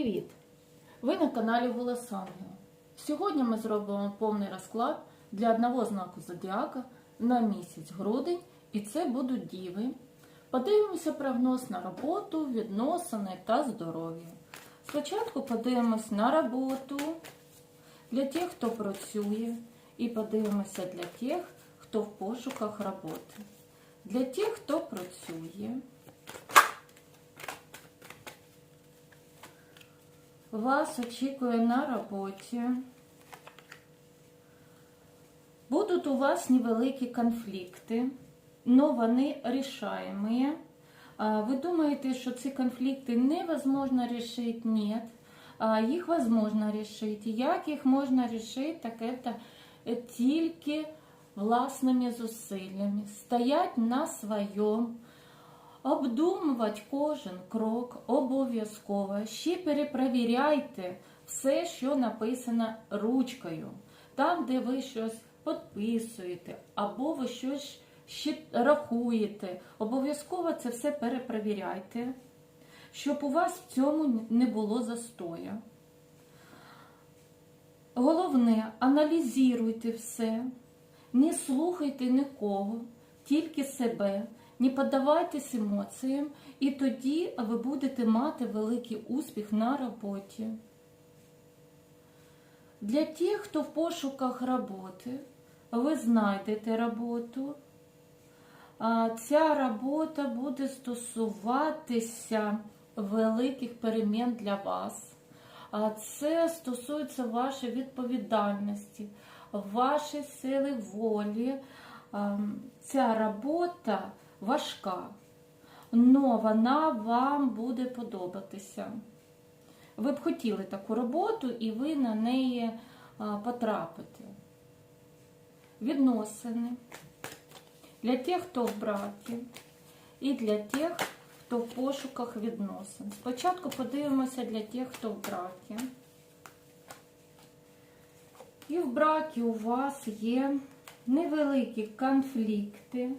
Привіт! Ви на каналі Голос Ангела. Сьогодні ми зробимо повний розклад для одного знаку зодіака на місяць грудень, і це будуть діви. Подивимося прогноз на роботу, відносини та здоров'я. Спочатку подивимось на роботу для тих, хто працює, і подивимося для тих, хто в пошуках роботи. Для тих, хто працює. Вас очікує на роботі. Будуть у вас невеликі конфлікти, але вони рішаємі. Ви думаєте, що ці конфлікти невозможно решить? Ні. Їх возможно решити. Як їх можна решити, так це тільки власними зусиллями. Стоять на своєму. Обдумувати кожен крок обов'язково. Ще перепровіряйте все, що написано ручкою. Там, де ви щось підписуєте, або ви щось ще рахуєте. Обов'язково це все перепровіряйте, щоб у вас в цьому не було застоя. Головне, аналізуйте все, не слухайте нікого, тільки себе. Не піддавайтесь емоціям, і тоді ви будете мати великий успіх на роботі. Для тих, хто в пошуках роботи, ви знайдете роботу. Ця робота буде стосуватися великих перемін для вас. Це стосується вашої відповідальності, вашої сили волі. Ця робота важка, але вона вам буде подобатися. Ви б хотіли таку роботу і ви на неї потрапите. Відносини для тих, хто в бракі, і для тих, хто в пошуках відносин. Спочатку подивимося для тих, хто в бракі. І в бракі у вас є невеликі конфлікти.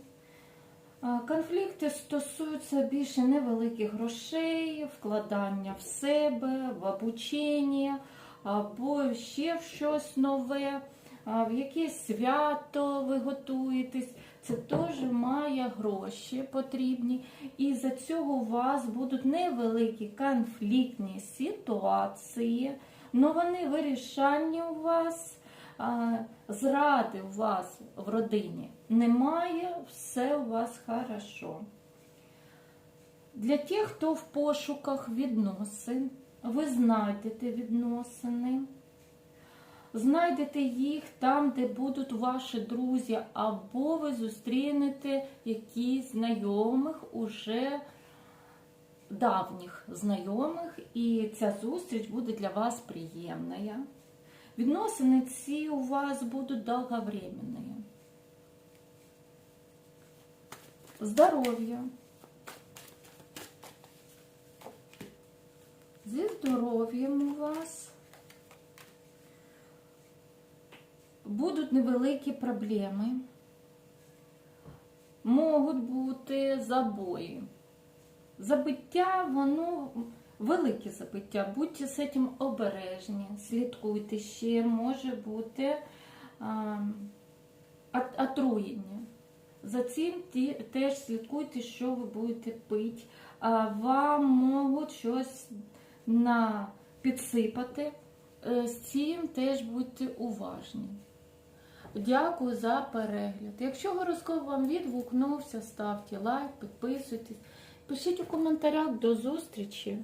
Конфлікти стосуються більше невеликих грошей, вкладання в себе, в обучення, або ще в щось нове, в якесь свято ви готуєтесь. Це теж має гроші потрібні. І за цього у вас будуть невеликі конфліктні ситуації, але вони вирішальні у вас зради у вас в родині немає, все у вас хорошо. Для тих, хто в пошуках відносин, ви знайдете відносини, знайдете їх там, де будуть ваші друзі, або ви зустрінете якісь знайомих уже давніх знайомих, і ця зустріч буде для вас приємною. Відносини ці у вас будуть довговременні. Здоров'я. Зі здоров'ям у вас будуть невеликі проблеми, можуть бути забої. Забиття, воно велике забиття. Будьте з цим обережні, слідкуйте ще, може бути отруєння. За цим теж слідкуйте, що ви будете пити. А вам можуть щось підсипати. Е, з цим теж будьте уважні. Дякую за перегляд. Якщо гороскоп вам відгукнувся, ставте лайк, підписуйтесь. Пишіть у коментарях до зустрічі!